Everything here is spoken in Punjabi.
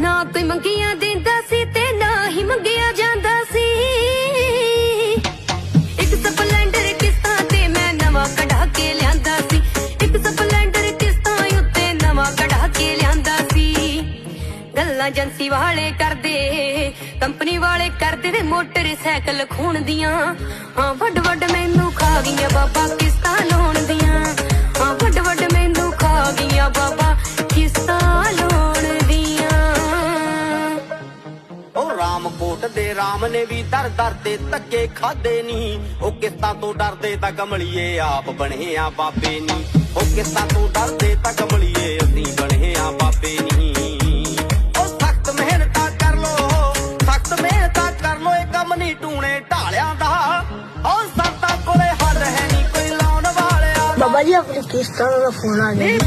ਨਾ ਕੋਈ ਮੰਗੀਆਂ ਦਿੰਦਾ ਸੀ ਤੇ ਨਾ ਹੀ ਮੰਗਿਆ ਜਾਂਦਾ ਸੀ। ਇੱਕ ਸਪਲੈਂਡਰ ਕਿਸ਼ਤਾਂ ਤੇ ਮੈਂ ਨਵਾਂ ਕਢਾ ਕੇ ਲਿਆਂਦਾ ਸੀ। ਇੱਕ ਸਪਲੈਂਡਰ ਕਿਸ਼ਤਾਂ ਉੱਤੇ ਨਵਾਂ ਕਢਾ ਕੇ ਲਿਆਂਦਾ ਸੀ। ਗੱਲਾਂ ਏਜੰਸੀ ਵਾਲੇ ਕਰਦੇ, ਕੰਪਨੀ ਵਾਲੇ ਕਰਦੇ ਨੇ ਮੋਟਰਸਾਈਕਲ ਖੂਨ ਦੀਆਂ। ਹਾਂ, ਵੱਡ ਵੱਡ ਮੈਨੂੰ ਖਾ ਗਈਆਂ ਬਾਬਾ ਕਿਸ਼ਤਾਂ ਲਾਉਣ ਦੀਆਂ। ਰਾਮਕੋਟ ਦੇ ਰਾਮ ਨੇ ਵੀ ਦਰ ਦਰ ਤੇ ਧੱਕੇ ਖਾਦੇ ਨਹੀਂ ਉਹ ਕਿਸ਼ਤਾਂ ਤੋਂ ਡਰਦੇ ਤਾਂ ਕਮਲੀਏ ਆਪ ਬਣੇ ਆ ਬਾਬੇ ਨਹੀਂ ਉਹ ਕਿਸ਼ਤਾਂ ਤੋਂ ਡਰਦੇ ਤਾਂ ਕਮਲੀਏ ਅਸੀਂ ਬਣੇ ਆ ਬਾਬੇ ਨਹੀਂ ਉਹ ਸਖਤ ਮਿਹਨਤਾਂ ਕਰ ਲੋ ਸਖਤ ਮਿਹਨਤਾਂ ਕਰ ਲੋ ਇਹ ਕੰਮ ਨਹੀਂ ਟੂਣੇ ਢਾਲਿਆਂ ਦਾ। ਉਹ ਸੰਤਾਂ ਕੋਲੇ ਹੱਲ ਹੈ ਨਹੀਂ ਕੋਈ ਲਾਉਣ ਵਾਲਿਆਂ ਬਾਬਾ ਜੀ ਆਪਣੀ ਕਿਸ਼ਤਾਂ ਦਾ ਫੋਨ ਆ ਗਿਆ। ਨੀ